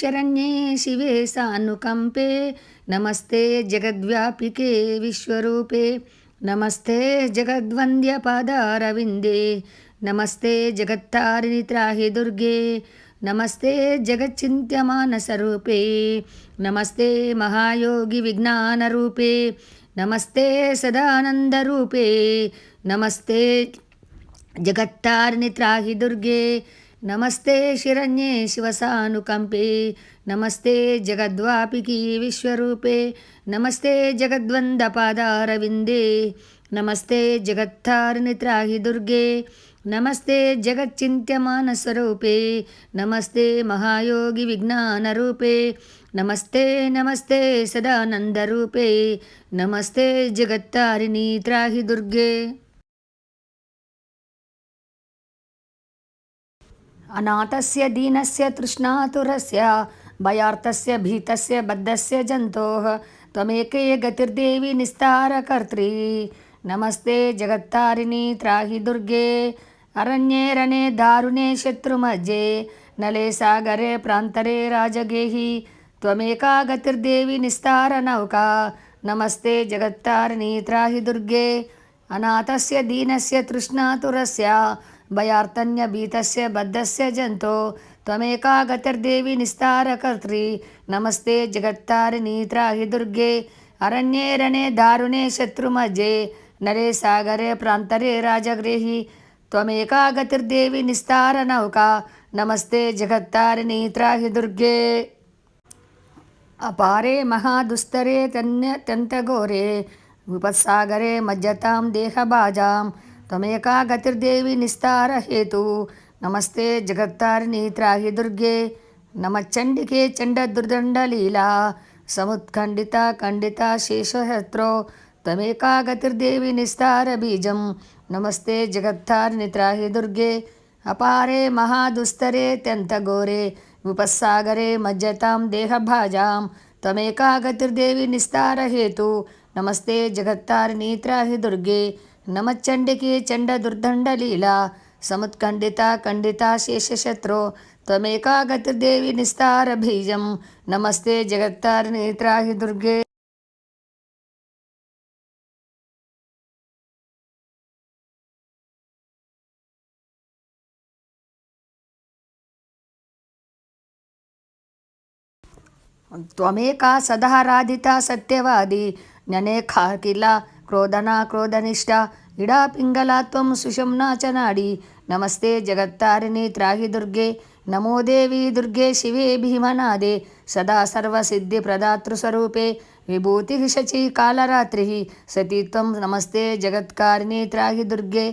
శరణ్యే శివే సానుకంపే. నమస్తే జగద్వ్యాపికే విశ్వరూపే. నమస్తే జగద్వంద్యపాదారవిందే. నమస్తే జగత్తారిణి త్రాహి దుర్గే. నమస్తే జగచ్చింత్యమానసరూపే. నమస్తే మహాయోగి విజ్ఞానరూపే. నమస్తే సదానందరూపే. నమస్తే జగత్తారిణి త్రాహి దుర్గే. నమస్తే శిరణ్యే శివసానుకంపే. నమస్తే జగద్వాపికి విశ్వరూపే. నమస్తే జగద్వందపాదారవిందే. నమస్తే జగత్తారిణి త్రాహి దుర్గే. నమస్తే జగచ్చింత్యమానస్వరూపే. నమస్తే మహాయోగి విజ్ఞానరూపే. నమస్తే నమస్తే సదానందరూపే. నమస్తే జగత్తారిణి త్రాహి దుర్గే. अनाथस्य दीनस्य तृष्णातुरस्य, भयार्थस्य भीतस्य बद्धस्य जन्तोः, त्वमेके गतिर्देवी निस्तारकर्त्री। नमस्ते जगत्तारिणी त्राहि दुर्गे, अरण्ये दारुणे शत्रुमज्जे, नले सागरे प्रान्तरे राजगेहि, त्वमेका गतिर्देवी निस्तारनौका। नमस्ते जगत्तारिणी त्राहि दुर्गे, अनाथस्य दीनस्य तृष्णातुरस्य भयार्तन्यभीतस्य बद्धस्य जन्तो त्वमेका गतिर्देवी निस्तारकर्त्री। नमस्ते जगत्तारिणी त्राहि दुर्गे, अरण्ये रणे दारुणे शत्रुमजे नरे सागरे प्रान्तरे राजगृहि। त्वमेका गतिर्देवी निस्तारनौका, नमस्ते जगत्तारिणी त्राहि दुर्गे। अपारे महादुस्तरे तन्य तन्तघोरे विपत्सागरे मज्जतां देहभाजां గతిర్దేవి నిస్తారహేతు. నమస్తే జగత్తారిణి త్రాహి దుర్గే. నమచండికే చండదుర్దండలీలా సముత్ఖండిత ఖండిత శేషహత్రో త్వమేకా గతిర్దేవి నిస్తారబీజం నమస్తే జగత్తారిణి త్రాహి దుర్గే. అపారే మహాదుస్తరే త్యంతఘోరే విపస్సాగరే మజ్జతాం దేహభాజాం. త్వమేకా గతిర్దేవి నిస్తారహేతు. నమస్తే జగత్తారిణి త్రాహి దుర్గే. నమచండికి नमच्चण्डिकी चण्डदुर्दण्डलीला समुत्कण्डिता खण्डिता शेषशत्रो त्वमेका गतिर्देवी निस्तारबीजं नमस्ते जगत्तारिणेत्राहि दुर्गे। त्वमेका सदाराधिता सत्यवादी ननेखा किला ಕ್ರೋಧನ ಕ್ರೋಧನಿಷ್ಠ. ಇಡಾ ಪಿಂಗಲಾತ್ವಂ ಸುಷಮ್ನಾಚನಾಡಿ ನಮಸ್ತೆ ಜಗತ್ತಾರಿಣಿ ತ್ರಾಹಿ ದುರ್ಗೆ. ನಮೋ ದೇವಿ ದುರ್ಗೆ ಶಿವೇ ಭೀಮನಾದೆ. ಸದಾ ಸರ್ವಸಿದ್ಧಿ ಪ್ರದಾತೃ ಸ್ವರೂಪೆ. ವಿಭೂತಿ ಶಚಿ ಕಾಲರಾತ್ರಿ ಸತಿ ತ್ವಂ ನಮಸ್ತೆ ಜಗತ್ಕಾರಿಣಿ ತ್ರಾಹಿ ದುರ್ಗೆ.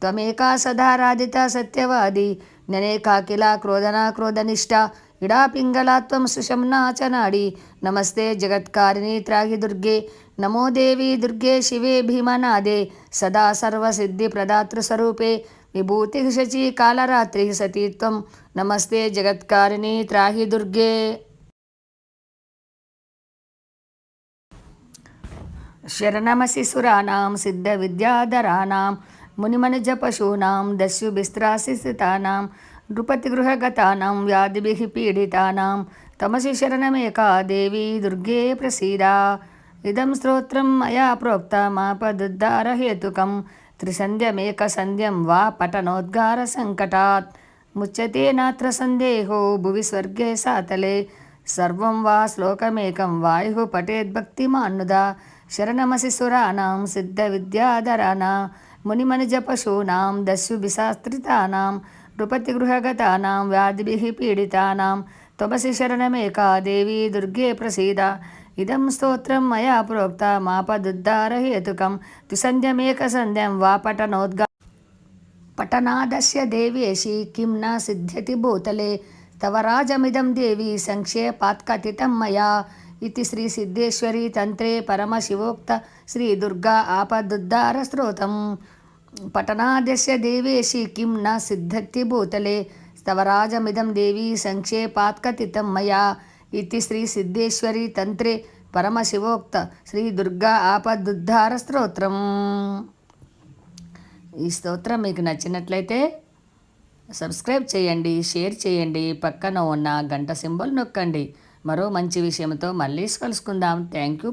ತ್ವಮೇಕಾ ಸದಾರಾಧಿತ ಸತ್ಯವಾದಿ. ನನೇಕಾಕಿಲ ಕ್ರೋಧನ ಕ್ರೋಧನಿಷ್ಠ. इडापिङ्गलात्वं सुशम्ना च नाडी। नमस्ते, जगत्कारिणी त्राहि दुर्गे। नमो देवी दुर्गे, शिवे भीमनादे। सदा सर्वसिद्धिप्रदातृस्वरूपे। विभूतिः शची कालरात्रि सती नमस्ते, जगत्कारिणी त्राहि दुर्गे। शरणमसि सुराणां, सिद्धविद्याधराणां, मुनिमनुजपशूनां, दस्युभिस्त्रासि स्थितानां నృపతిగృహగతానాం వ్యాధిభిः పీడితానాం తమసి శరణమేకా దేవి దుర్గే ప్రసీదా ఇదం స్తోత్రం మయా ప్రోక్తమాపదుద్ధారహేతుకం త్రిసంధ్యమేకసంధ్యం వా పఠనోద్గారసङ्कటాत् ముచ్యతే నాత్ర సందేహో భువి స్వర్గే సాతలే సర్వం వా శ్లోకమేకం వాయు పఠేద్భక్తిమాన్నుదా శరణమసి సురాణం సిద్ధ విద్యాధరాణా మునిమనిజపశూనాం దస్యుభిశాస్త్రితానాం నృపతిగృహగతానాం వ్యాధిభిः పీడితానాం త్వమసి శరణమేకా దేవీ దుర్గే ప్రసీద ఇదం స్తోత్రం మయా ప్రోక్తమాపదుద్ధారహేతుకం త్రిసంధ్యమేకసంధ్యం వా పఠనోద్గా పఠనాదస్య దేవేశి కిం న సిద్ధ్యతి భూతలే తవ రాజమిదం దేవి సంక్షేపాత్కథితం మయా ఇది శ్రీ సిద్ధేశ్వరి తంత్రే పరమశివోక్త శ్రీ దుర్గా దేవేశి కిం న సిద్ధతి భూతలే? తవ రాజమిదం దేవి సంక్షేపాత్కథితం మయా ఇది శ్రీ సిద్ధేశ్వరి తంత్రే పరమశివోక్త శ్రీ దుర్గా ఆపదుద్ధార స్తోత్రం. ఈ స్తోత్రం మీకు నచ్చినట్లయితే సబ్స్క్రైబ్ చేయండి షేర్ చేయండి పక్కన ఉన్న గంట సింబల్ నొక్కండి. మరో మంచి విషయంతో మళ్ళీ కలుసుకుందాం. Thank you